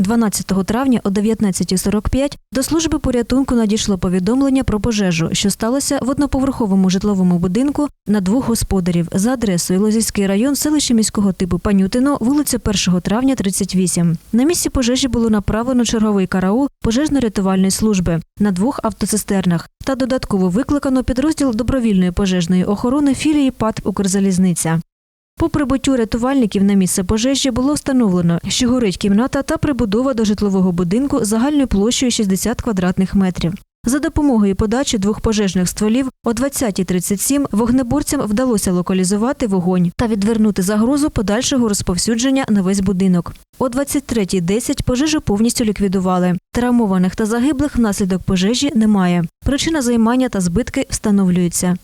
12 травня о 19.45 до служби порятунку надійшло повідомлення про пожежу, що сталося в одноповерховому житловому будинку на двох господарів за адресою Лозівський район, селище міського типу Панютино, вулиця 1 травня, 38. На місці пожежі було направлено черговий караул пожежно-рятувальної служби на двох автоцистернах та додатково викликано підрозділ добровільної пожежної охорони філії ПАТ «Укрзалізниця». По прибуттю рятувальників на місце пожежі було встановлено, що горить кімната та прибудова до житлового будинку загальною площею 60 квадратних метрів. За допомогою подачі двох пожежних стволів о 20.37 вогнеборцям вдалося локалізувати вогонь та відвернути загрозу подальшого розповсюдження на весь будинок. О 23.10 пожежу повністю ліквідували. Травмованих та загиблих внаслідок пожежі немає. Причина займання та збитки встановлюються.